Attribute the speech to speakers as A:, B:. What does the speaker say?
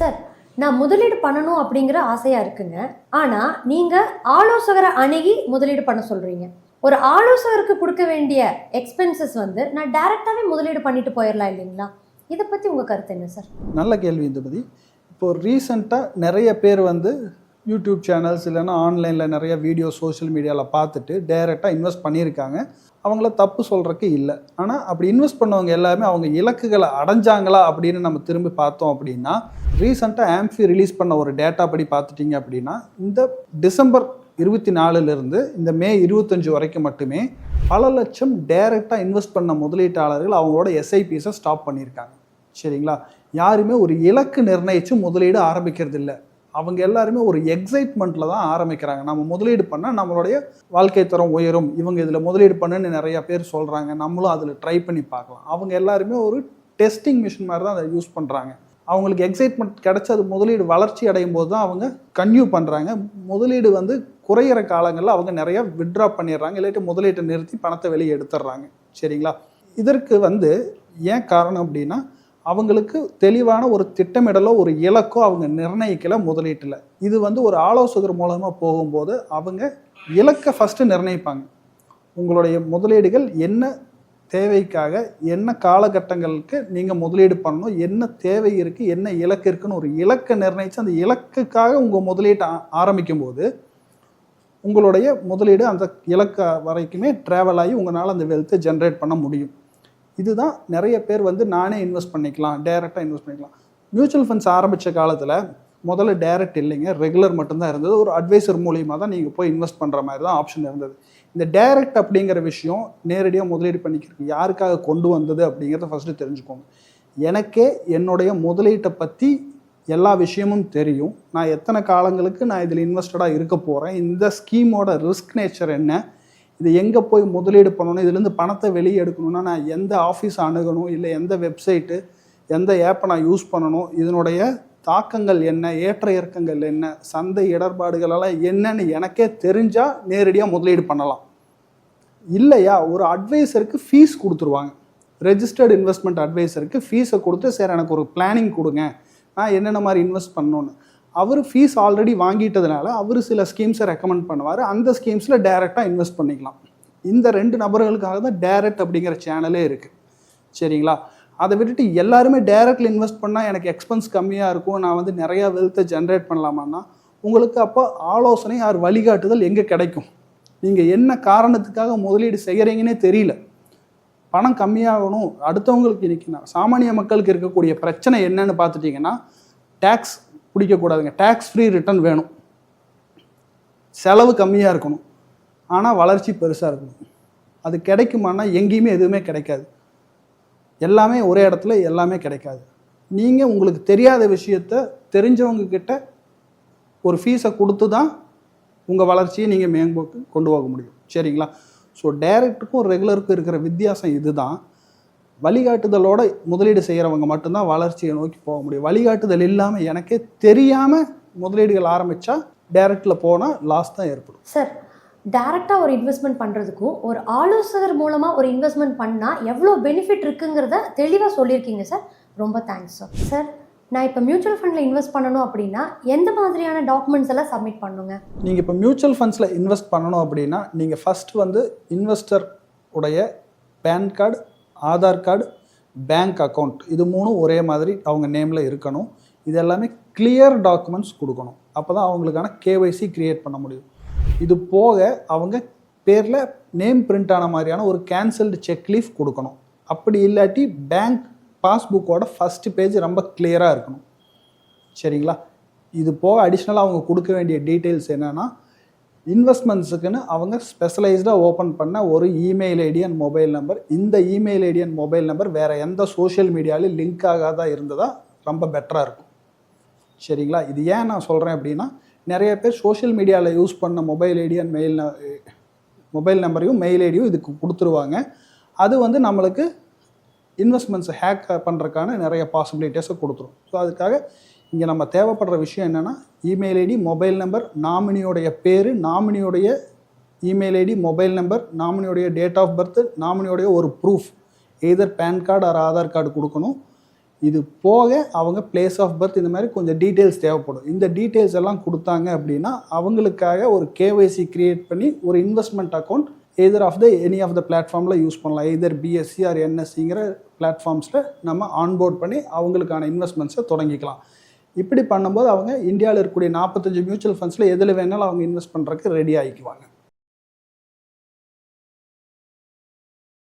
A: Sir நான் முதலீடு பண்ணணும் அப்படிங்கிற ஆசையாக இருக்குங்க. ஆனால் நீங்கள் ஆலோசகரை அணுகி முதலீடு பண்ண சொல்கிறீங்க ஒரு ஆலோசகருக்கு கொடுக்க வேண்டிய எக்ஸ்பென்சஸ் வந்து நான் டைரெக்டாகவே முதலீடு பண்ணிட்டு போயிடலாம் இல்லைங்களா? இதை பற்றி உங்கள் கருத்து என்ன சார்
B: நல்ல கேள்வி இந்தபதி இப்போ ரீசண்டாக நிறைய பேர் வந்து யூடியூப் சேனல்ஸ் இல்லைன்னா ஆன்லைனில் நிறைய வீடியோ சோஷியல் மீடியாவில் பார்த்துட்டு டைரெக்டாக இன்வெஸ்ட் பண்ணியிருக்காங்க. அவங்கள தப்பு சொல்கிறக்கு இல்லை. ஆனால் அப்படி இன்வெஸ்ட் பண்ணவங்க எல்லாருமே அவங்க இலக்குகளை அடைஞ்சாங்களா அப்படின்னு நம்ம திரும்பி பார்த்தோம் அப்படின்னா ரீசெண்டாக ஆம்ஃபி ரிலீஸ் பண்ண ஒரு டேட்டா படி பார்த்துட்டிங்க அப்படின்னா இந்த டிசம்பர் இருபத்தி நாலுலேருந்து இந்த மே இருபத்தஞ்சு வரைக்கும் மட்டுமே பல லட்சம் டைரெக்டாக இன்வெஸ்ட் பண்ண முதலீட்டாளர்கள் அவங்களோட எஸ்ஐபிஸை ஸ்டாப் பண்ணியிருக்காங்க. சரிங்களா? யாருமே ஒரு இலக்கு நிர்ணயித்து முதலீடு ஆரம்பிக்கிறது இல்லை அவங்க எல்லாருமே ஒரு எக்ஸைட்மெண்ட்டில் தான் ஆரம்பிக்கிறாங்க. நம்ம முதலீடு பண்ணால் நம்மளுடைய வாழ்க்கை தரம் உயரும். இவங்க இதில் முதலீடு பண்ணுன்னு நிறையா பேர் சொல்கிறாங்க நம்மளும் அதில் ட்ரை பண்ணி பார்க்கலாம். அவங்க எல்லாருமே ஒரு டெஸ்டிங் மிஷின் மாதிரி தான் அதை யூஸ் பண்ணுறாங்க அவங்களுக்கு எக்ஸைட்மெண்ட் கிடைச்சி அது முதலீடு வளர்ச்சி அடையும் போது தான் அவங்க கன்யூ பண்ணுறாங்க முதலீடு வந்து குறையிற காலங்களில் அவங்க நிறையா விட்ரா பண்ணிடுறாங்க. இல்லாட்டி முதலீட்டை நிறுத்தி பணத்தை வெளியே எடுத்துடுறாங்க. சரிங்களா? இதற்கு வந்து ஏன் காரணம் அப்படின்னா அவங்களுக்கு தெளிவான ஒரு திட்டமிடலோ ஒரு இலக்கோ அவங்க நிர்ணயிக்கல முதலீட்டில். இது வந்து ஒரு ஆலோசகர் மூலமாக போகும்போது அவங்க இலக்கை ஃபஸ்ட்டு நிர்ணயிப்பாங்க. உங்களுடைய முதலீடுகள் என்ன தேவைக்காக என்ன காலகட்டங்களுக்கு நீங்கள் முதலீடு பண்ணணும் என்ன தேவை இருக்குது என்ன இலக்கு இருக்குன்னு ஒரு இலக்கை நிர்ணயித்து அந்த இலக்குக்காக உங்கள் முதலீட்டை ஆ- ஆரம்பிக்கும் போது உங்களுடைய முதலீடு அந்த இலக்க வரைக்குமே ட்ராவல் ஆகி உங்களால் அந்த வெல்த்தை ஜென்ரேட் பண்ண முடியும். இதுதான் நிறைய பேர் வந்து நானே இன்வெஸ்ட் பண்ணிக்கலாம் டைரெக்டாக இன்வெஸ்ட் பண்ணிக்கலாம். மியூச்சுவல் ஃபண்ட்ஸ் ஆரம்பித்த காலத்தில் முதல்ல டைரக்ட் இல்லைங்க. ரெகுலர் மட்டும்தான் இருந்தது. ஒரு அட்வைசர் மூலியமாக தான் நீங்கள் போய் இன்வெஸ்ட் பண்ணுற மாதிரி தான் ஆப்ஷன் இருந்தது. இந்த டைரக்ட் அப்படிங்கிற விஷயம் நேரடியாக முதலீடு பண்ணிக்கிறதுக்கு யாருக்காக கொண்டு வந்தது அப்படிங்கிறத ஃபஸ்ட்டு தெரிஞ்சுக்கோங்க. எனக்கே என்னுடைய முதலீட்டை பற்றி எல்லா விஷயமும் தெரியும். நான் எத்தனை காலங்களுக்கு நான் இதில் இன்வெஸ்டடாக இருக்க போகிறேன் இந்த ஸ்கீமோட ரிஸ்க் நேச்சர் என்ன? இது எங்கே போய் முதலீடு பண்ணணும்? இதுலேருந்து பணத்தை வெளியே எடுக்கணும்னா நான் எந்த ஆஃபீஸ் அணுகணும்? இல்லை எந்த வெப்சைட்டு எந்த ஆப்பை நான் யூஸ் பண்ணணும்? இதனுடைய தாக்கங்கள் என்ன ஏற்ற இறக்கங்கள் என்ன சந்தை இடர்பாடுகளெல்லாம் என்னன்னு எனக்கே தெரிஞ்சால் நேரடியாக முதலீடு பண்ணலாம். இல்லையா ஒரு அட்வைசருக்கு ஃபீஸ் கொடுத்துருவாங்க. ரெஜிஸ்டர்டு இன்வெஸ்ட்மெண்ட் அட்வைசருக்கு ஃபீஸை கொடுத்து சார் எனக்கு ஒரு பிளானிங் கொடுங்க. நான் என்னென்ன மாதிரி இன்வெஸ்ட் பண்ணணும்னு. அவர் ஃபீஸ் ஆல்ரெடி வாங்கிட்டதுனால அவர் சில ஸ்கீம்ஸை ரெக்கமெண்ட் பண்ணுவார். அந்த ஸ்கீம்ஸில் டைரெக்டாக இன்வெஸ்ட் பண்ணிக்கலாம். இந்த ரெண்டு நபர்களுக்காக தான் டேரக்ட் அப்படிங்கிற சேனலே இருக்குது சரிங்களா? அதை விட்டுட்டு எல்லாருமே டைரக்ட்ல இன்வெஸ்ட் பண்ணால் எனக்கு எக்ஸ்பென்ஸ் கம்மியாக இருக்கும். நான் வந்து நிறையா வெல்த்தை ஜென்ரேட் பண்ணலாமான்னா உங்களுக்கு அப்போ ஆலோசனை ஆர் வழிகாட்டுதல் எங்கே கிடைக்கும்? நீங்கள் என்ன காரணத்துக்காக முதலீடு செய்கிறீங்கன்னே தெரியல. பணம் கம்மியாகணும். அடுத்தவங்களுக்கு இன்னைக்கு சாமானிய மக்களுக்கு இருக்கக்கூடிய பிரச்சனை என்னன்னு பார்த்துட்டிங்கன்னா டேக்ஸ் பிடிக்கக்கூடாதுங்க. டேக்ஸ் ஃப்ரீ ரிட்டர்ன் வேணும். செலவு கம்மியாக இருக்கணும். ஆனால் வளர்ச்சி பெருசாக இருக்கணும். அது கிடைக்குமானா எங்கேயுமே எதுவுமே கிடைக்காது. எல்லாமே ஒரே இடத்துல எல்லாமே கிடைக்காது. நீங்கள் உங்களுக்கு தெரியாத விஷயத்த தெரிஞ்சவங்கக்கிட்ட ஒரு ஃபீஸை கொடுத்து தான் உங்கள் வளர்ச்சியை நீங்கள் மேம்போக்கு கொண்டு போக முடியும். சரிங்களா? ஸோ டைரக்டுக்கும் ரெகுலருக்கும் இருக்கிற வித்தியாசம் இதுதான். வழிகாட்டுதலோட முதலீடு செய்கிறவங்க மட்டும்தான் வளர்ச்சியை நோக்கி போக முடியும். வழிகாட்டுதல் இல்லாமல் எனக்கே தெரியாமல் முதலீடுகள் ஆரம்பித்தா டைரக்டில் போனால் லாஸ் தான் ஏற்படும்.
A: சார் டேரெக்டாக ஒரு இன்வெஸ்ட்மெண்ட் பண்ணுறதுக்கும் ஒரு ஆலோசகர் மூலமாக ஒரு இன்வெஸ்ட்மெண்ட் பண்ணால் எவ்வளோ பெனிஃபிட் இருக்குங்கிறத தெளிவாக சொல்லியிருக்கீங்க சார் ரொம்ப தேங்க்ஸ் சார் சார் நான் இப்போ மியூச்சுவல் ஃபண்டில் இன்வெஸ்ட் பண்ணணும் அப்படின்னா எந்த மாதிரியான டாக்குமெண்ட்ஸ் எல்லாம் சப்மிட் பண்ணுங்க?
B: நீங்கள் இப்போ மியூச்சுவல் ஃபண்ட்ஸில் இன்வெஸ்ட் பண்ணணும் அப்படின்னா நீங்கள் ஃபஸ்ட் வந்து இன்வெஸ்டர் உடைய PAN card Aadhaar card bank account இது மூணும் ஒரே மாதிரி அவங்க நேமில் இருக்கணும். இது எல்லாமே கிளியர் டாக்குமெண்ட்ஸ் கொடுக்கணும். அப்போ தான் அவங்களுக்கான கேஒய்சி க்ரியேட் பண்ண முடியும். இது போக அவங்க பேரில் நேம் பிரிண்ட் ஆன மாதிரியான ஒரு கேன்சல்டு செக் லீஃப் கொடுக்கணும். அப்படி இல்லாட்டி பேங்க் பாஸ்புக்கோட ஃபஸ்ட்டு பேஜ் ரொம்ப கிளியராக இருக்கணும். சரிங்களா? இது போக அடிஷ்னலாக அவங்க கொடுக்க வேண்டிய டீட்டெயில்ஸ் என்னென்னா இன்வெஸ்ட்மெண்ட்ஸுக்குன்னு அவங்க ஸ்பெஷலைஸ்டாக ஓப்பன் பண்ண ஒரு email ID and mobile number இந்த email ID and mobile number வேறு எந்த சோஷியல் மீடியாவிலையும் லிங்க் ஆகாத இருந்ததா ரொம்ப பெட்டராக இருக்கும். சரிங்களா? இது ஏன் நான் சொல்கிறேன் அப்படின்னா நிறைய பேர் சோஷியல் மீடியாவில் யூஸ் பண்ண mobile ID and mail mobile நம்பரையும் மெயில் ஐடியும் இதுக்கு கொடுத்துருவாங்க. அது வந்து நம்மளுக்கு இன்வெஸ்ட்மெண்ட்ஸை ஹேக் பண்ணுறதுக்கான நிறைய பாசிபிலிட்டிஸை கொடுத்துரும். ஸோ அதுக்காக இங்கே நம்ம தேவைப்படுற விஷயம் என்னென்னா இமெயில் ஐடி மொபைல் நம்பர் நாமினியோடைய பேர் நாமினியோடைய இமெயில் ஐடி மொபைல் நம்பர் நாமினியோடைய டேட் ஆஃப் பர்த் நாமினியோடைய ஒரு proof either PAN card or Aadhaar card கொடுக்கணும். இது போக அவங்க பிளேஸ் ஆஃப் பர்த் இந்த மாதிரி கொஞ்சம் டீட்டெயில்ஸ் தேவைப்படும். இந்த டீட்டெயில்ஸ் எல்லாம் கொடுத்தாங்க அப்படின்னா அவங்களுக்காக ஒரு கேஒய்சி கிரியேட் பண்ணி ஒரு investment account either of the any of the பிளாட்ஃபார்மில் யூஸ் பண்ணலாம். எதர் பிஎஸ்சி ஆர் என்எஸ்சிங்கிற பிளாட்ஃபார்ம்ஸில் நம்ம ஆன்போர்ட் பண்ணி அவங்களுக்கான இன்வெஸ்ட்மெண்ட்ஸை தொடங்கிக்கலாம். இப்படி பண்ணும்போது அவங்க இந்தியாவில் இருக்கக்கூடிய நாற்பத்தஞ்சு மியூச்சுவல் ஃபண்ட்ஸில் எதில் வேணாலும் அவங்க இன்வெஸ்ட் பண்ணுறதுக்கு ரெடி ஆகிக்குவாங்க